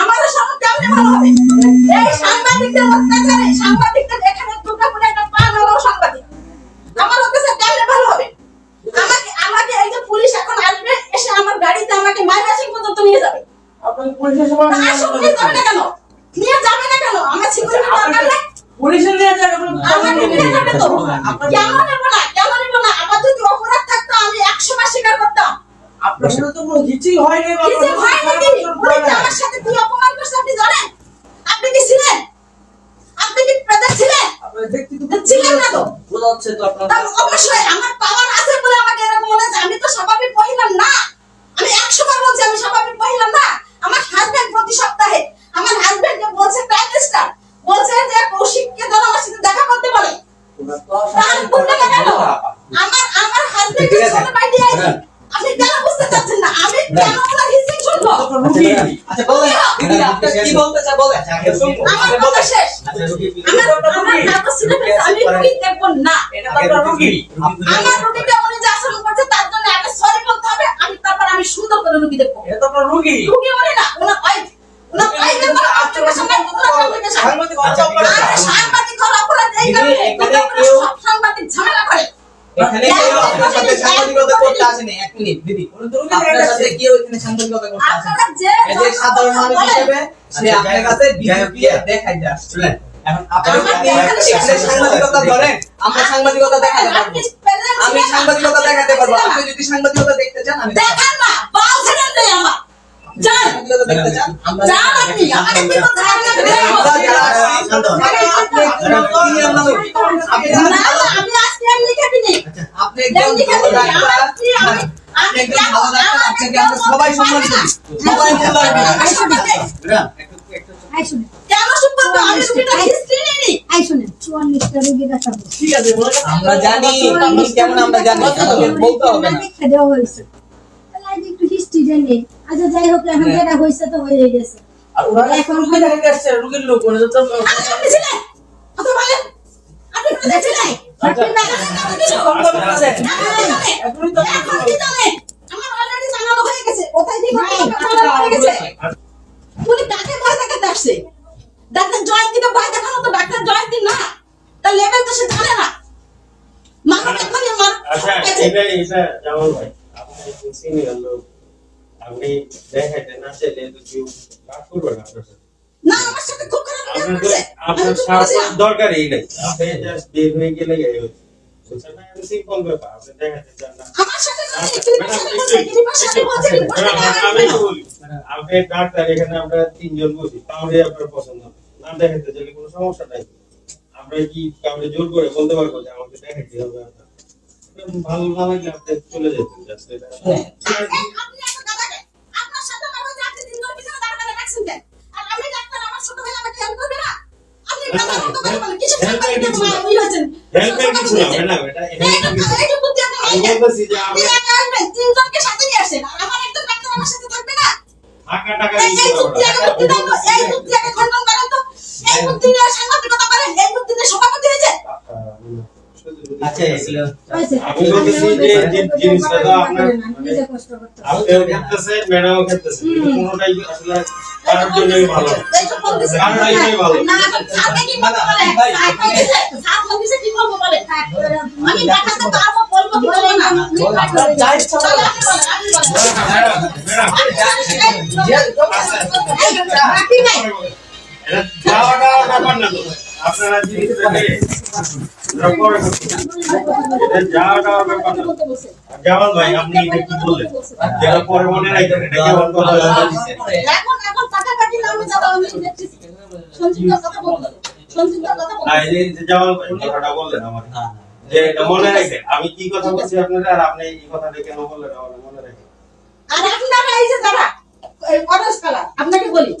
আমাদের সমাজ কেমনে সাংবাদিকদের এখানে দুর্গা পুরে একটা পা নড়াও সাংবাদিক আমার কাছে কেমনে ভালো হবে আমাকে আমাকে এই যে পুলিশ এখন আসবে এসে আমার গাড়িতে আমাকে মাইনাসিং পর্যন্ত নিয়ে যাবে আপনার পুলিশের সময় তা আসুক নিয়ে যাবে না কেন নিয়ে যাবে না কেন আমার সিকিউরিটি দরকার নেই পুলিশে নিয়ে যান আমাকে নিয়ে যাবে তো? কেন নেব না কেন নেব না আমার যদি অপরাধ থাকতো আমি একশো বার স্বীকার করতাম। আপনার সাথে তো কোনো কিছুই হয়নি বা কি যে কোনো ভয় নাকি খারাপ উনি কিছু যে আমার সাথে কি অপমান করছে? আপনি জানেন? আপনি কি ছিলেন? আপনি কি প্রেজেন্ট ছিলেন? আপনার দেখতে তো ছিলেন না তো? বোঝা যাচ্ছে তো আপনার অবশ্যই আমার পাওয়ার আছে বলে আমাকে এরকম মনে হচ্ছে আমি তো স্বাভাবিক মহিলা না। আমি একশো বার বলছি আমি স্বাভাবিক মহিলা না। আমার হাজবেন্ড প্রতি সপ্তাহে আমার হাজবেন্ড বলছে মিনিস্টার বলছে যে কৌশিককে যেন আমার সাথে দেখা করতে পারে। তার বলবে না কেন? আমার আমার হাজবেন্ড ঠিক আছে। ছোট আইছে। আপনি কেন বুঝতে চাচ্ছেন না? আমি কেন ওনার হিস্ট্রি শুনব? আচ্ছা বলেন। দিদি আপনি কি বলতে চান? বলেন। আচ্ছা, আগে শুনব। আমার কথা শেষ। আচ্ছা আমার আমার নার্ভাস সিনেমা আমি রুগী দেখব না। এটা তো রুগী। আমার রুগীকে উনি যে আচরণ করছে তার জন্য আগে সরি বলতে হবে। আমি তারপর আমি সুন্দর করে রুগী দেখব। এটা তো আপনার রুগী। রুগী বলে না ওনার ওয়াইফ ওনার ওয়াইফের কোনো আপনার সামনে ওনার সামনে সামনে সাংবাদিক হওয়ার অপরাধ। আরে সাংবাদিক হওয়ার অপরাধ এই দিদি, কারণে এখানে দুর্গাপুরে কেউ- সব সাংবাদিক ঝামেলা করে এখানে আপনার সাথে সাংবাদিকতা করতে আসেনি এক মিনিট দিদি। উনি তো রুগী আপনার সাথে কেউ এখানে সাংবাদিকতা করতে আসেনি। আপনারা এই যে সাধারণ মানুষ হিসেবে সে আচ্ছা, আপনার যাই হোক, কাছে বিজেপি দেখাই এখন আপনি সাংবাদিকতা ধরেন আমরা সাংবাদিকতা দেখাতে পারব। আমি সাংবাদিকতা দেখাতে পারব। আপনি যদি সাংবাদিকতা দেখতে চান আমি দেখান না বাল ছেড়ে দেয় আমার যান। যান আপনি। আপনি। আপনি আমি আজকে এমনি খাবিনি আপনি এমনি খাবিনি স্ত্রী আমি আপনি একজন ভালো ডাক্তার আপনাকে আমরা সবাই সম্মান করি সবাই মূল্যায়ন করি আমরা জানি কেমন আমরা জানি বলতে হবে না। আচ্ছা যাই হোক এখন যেটা হয়েছে তো হয়ে গেছে। আর ওরা এখন রুগী দেখে আসছে রুগীর লোক তো আপনি বলেন আপনি আছে এখনই তো কি হয়ে হয়ে ভয় ডাক্তার দেখানো তো ডাক্তার জয়ন্তী না। তার লেভেল তো সে জানে না। মানুষ এখনই আমার আপনি দেখাইতে না চাইলে তো কেউ রাগ করবে না আপনার সাথে। না আমার সাথে খুব খারাপ ব্যবহার করছে। আপনার তো দরকারই নেই। আপনি জাস্ট বের হয়ে গেলে এই হচ্ছে। না? আমি সিম্পল ব্যাপার। আপনি দেখাতে চান না আমার সাথে ক্লিনিকের সাথে বলছে ক্লিনিকের সাথে বলছে ম্যাডাম, একটু- আমি বলি আপনি ডাক্তার এখানে আমরা তিনজন বসি তাহলে আপনার পছন্দ হবে। না দেখাতে চাইলে কোনো সমস্যা নাই। আমরা কি কাউকে জোর করে বলতে পারব যে আমাকে দেখাতে হবে? আপনার আপনার ভালো না লাগলে আপনি চলে যেতেন জাস্ট এটা বুদ্ধি নিয়ে সাংবাদিকতা করেন এই বুদ্ধি নিয়ে সভাপতি হয়েছে আচ্ছা এগুলো আমি বলতেছি যে যে জিনিসটা তো আপনার মানে। আপনিও খেলতেছে ম্যাডামও কোনোটাই আসলে কারোর জন্যই ভালো ভালো। ম্যাডাম আপনারা ভাই আপনি এটা কি বললেন? যেটা পরে মনে রাখবেন এটা কেমন কথা বলছেন এখন এখন টাকা কাটি না আমি যাব আমি দেখতেছি। সঞ্চিত কথা বলব সঞ্চিত কথা বলব না এই যে জামাল ভাই কথাটা বললেন আমার। যে মনে রাখবেন আমি কি কথা বলছি আপনারা আর আপনি এই কথাটা কেন বললেন আমার মনে রাখেন আর আপনারা এই যে যারা অরেঞ্জ কালার আপনাকে বলি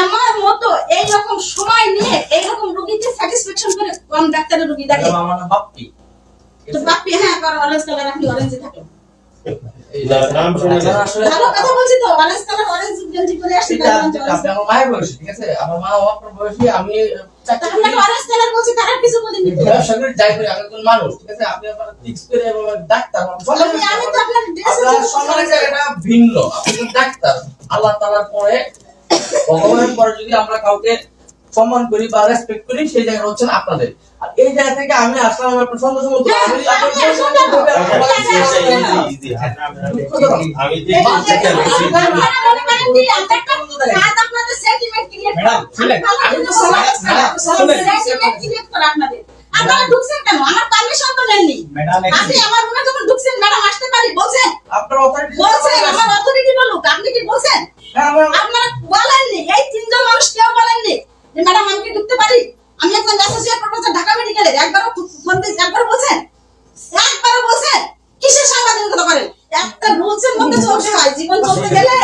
আমার মতো এই রকম সময় নিয়ে এই রকম রোগীকে স্যাটিসফ্যাকশন করে কোন ডাক্তারের রোগী দেখে আমার নাম বাপ্পি তো বাপি হ্যাঁ কারণ অরেঞ্জ কালার আপনি অরেঞ্জে থাকেন নাম শুনে আপনারা না। আসলে ভালো কথা বলছি তো অরেঞ্জ কালার অরেঞ্জ গেঞ্জি পরে আসছি ঠিক আছে, ঠিক আছে, আপনি আমার মায়ের বয়সী, ঠিক আছে? আমার মা আপনার বয়সী, আমি আপনাকে অরেঞ্জ কালার বলছি তারা কিছু বলিনি তো। যাই করি, আমি একজন মানুষ, ঠিক আছে? আপনি আমার fix করে আমার ডাক্তার, আমি আমি তো আপনার আপনার সম্মানের জায়গাটা ভিন্ন। আপনি ডাক্তার। আল্লাহ তাআলার পরে ভগবানের পরে যদি আমরা কাউকে সম্মান করি বা রেসপেক্ট করি সেই জায়গা হচ্ছেন আপনাদের। আর এই জায়গা থেকে আমি আসলাম আপনার সন্দেহ সমর্থন আমি হ্যাঁ, আপনার আমি আসলাম না। Easy, easy, easy. আমি যে আপনারা মনে আপনাদের সেন্টিমেন্ট? সেন্টিমেন্ট ক্রিয়েট করে আপনাদের। আপনারা ঢুকছেন কেন? আমার পারমিশন তো নেননি আপনি আমার রুমে যখন ঢুকছেন ম্যাডাম আসতে পারি? বলছেন? আপনার authority বলছেন আমার অথরিটি বলুক আপনি কি বলছেন? হ্যাঁ, আপনারা বলেননি। এই তিনজন মানুষ কেউ বলেননি যে ম্যাডাম আমি কি ঢুকতে পারি? আমি একজন অ্যাসোসিয়েট প্রফেসর ঢাকা মেডিকেলের একবারও ফোন দিয়ে একবার বলছেন? একবারও বলছেন? কিসের সাংবাদিকতা করেন? একটা রুলসের মধ্যে চলতে হয়। জীবন চলতে গেলে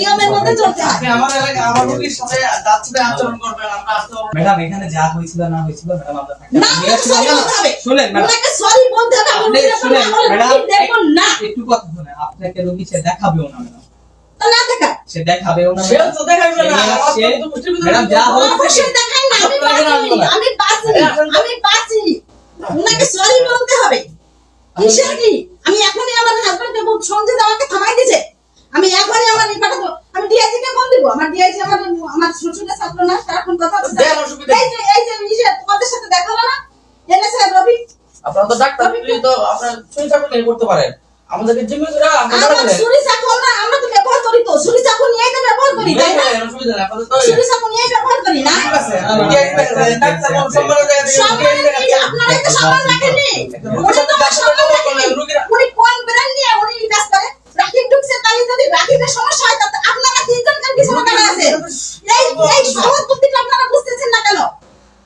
নিয়মের মধ্যে চলতে হয়। আমার এলাকায় আমার রোগীর সাথে যাচ্ছে আচরণ করবেন আমরা আসতে না। ম্যাডাম এখানে যা হয়েছিল না হয়েছিল ম্যাডাম আমরা থাকি না সরি বলতে হবে। শুনেন ম্যাডাম। সরি বলতে হবে আপনি আপনি শুনেন ম্যাডাম দেখুন না। একটু কথা শুনেন আপনাকে রোগী সে দেখাবেও না ম্যাডাম। না দেখা সে দেখাবেও না সেও তো দেখাবে না, ম্যাডাম, যা দেখাই না বাঁচি বাঁচি সরি বলতে হবে। কিসের কি? আমি এখনই আমার হাজবেন্ডকে খুব সঞ্জিত আমাকে থামাই দিয়েছে আমি এখনই আমার এই পাঠাবো আমি ডিআইজি কে ফোন দিব আমার ডিআইজি আমার আমার শ্বশুরের ছাত্র না সারাক্ষণ কথা হচ্ছে দেন, অসুবিধা এই যে এই যে নিজে তোমাদের সাথে দেখা হলো না এনে স্যার রবি আপনারা তো ডাক্তার আপনি তো আপনার সুই করতে পারেন। আমাদেরকে জিম্মি করে আমরা সুরি ধরে চাকু না আমরা তো ব্যবহার করি তো। সুরি চাকু নিয়ে তো ব্যবহার করি তাই না? অসুবিধা নেই আপনাদের তো ছুরি চাকু নিয়ে ব্যবহার করি না? ঠিক আছে ডাক্তার মানুষ সম্মানের জায়গা থেকে সম্মান তো রাখেননি। উনি কোন ব্র্যান্ড নিয়ে উনি invest করে? রাখি ঢুকছে, তাই যদি রাকিবের সমস্যা হয়, তাতে আপনারা তিনজনকার পিছনে কেন আছেন? এই এই সহজ বুদ্ধিটা আপনারা বুঝতেছেন না কেন?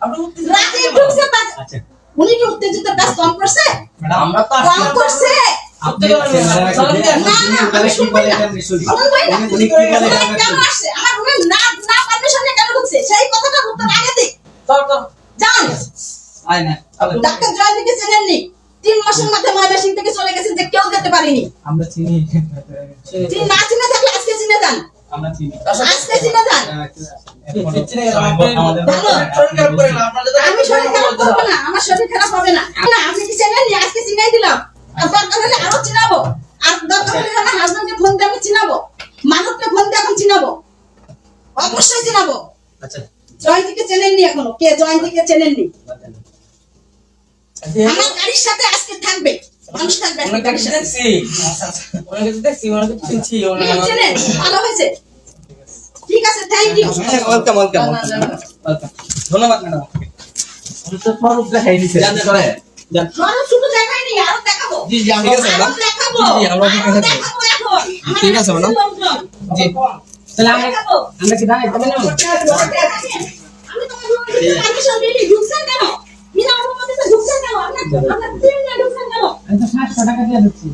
আপনি উত্তেজিত রাকিব কেন? ঢুকছে, তা- আচ্ছা উনি কি উত্তেজিত কাজ কম করছে? ম্যাডাম আমরা তো কম আসলে করছে? আপনি উত্তেজনা নেই, ছেলেরা চলেন কি- যান। না, না, উনি আমি কি বলে শুনবই না। এটা শুনি। শুনবই না। উনি- উনি কি বলে উনি এটা কেন শুনি। আসছে? আমার রুমে না না permission নিয়ে কেন ঢুকছে? সেই কথাটার উত্তর আগে দিক। চল, চল। যান। আয় না আপনি- ডাক্তার জয়ন্তীকে চেনেননি? তিন মাসের মাথায় ময়মনসিং থেকে চলে গেছে যে কেউ যেতে পারিনি। আমরা চিনি। চিন না চিনে থাকলে আজকে চিনে যান। আমরা চিনি। আজকে চিনে যান। চিনি, চিনি, আপনি- আমাদের ভালো। শরীর খারাপ করেন না, আপনাদের তো আমি শরীর খারাপ করব না আমার শরীর খারাপ হবে না। আপনি কি চেনেননি? আজকে চিনাই দিলাম। আর দরকার হলে আরও চিনাবো। আর দরকার হলে আমার হাজবেন্ডকে ফোন দিয়ে আমি চিনাবো মানবকে ফোন দিয়ে এখন চিনাবো। অবশ্যই চিনাবো। আচ্ছা। জয়ন্তীকে চেনেননি এখনও। কে? জয়ন্তীকে চেনেননি। আমার গাড়ির সাথে আজকে থাকবে। মানুষ থাকবে চেনেন? ভালো হয়েছে? ঠিক আছে থ্যাংক ইউ ওয়েলকাম ওয়েলকাম। ধন্যবাদ। ম্যাডাম তো স্বরূপ দেখাই দিছে। জানতে পারে ঠিক আছে, ম্যাডাম। জি। তাহলে আমরা কি দাঁড়াই? তবে না আমি তোমার রুমে পারমিশন দিইনি ঢুকছেন কেন? বিনা অনুমতিতে ঢুকছেন কেন? আপনার আপনার তিন না ঢুকছেন কেন? আমি তো 500 টাকা দিয়ে দিচ্ছি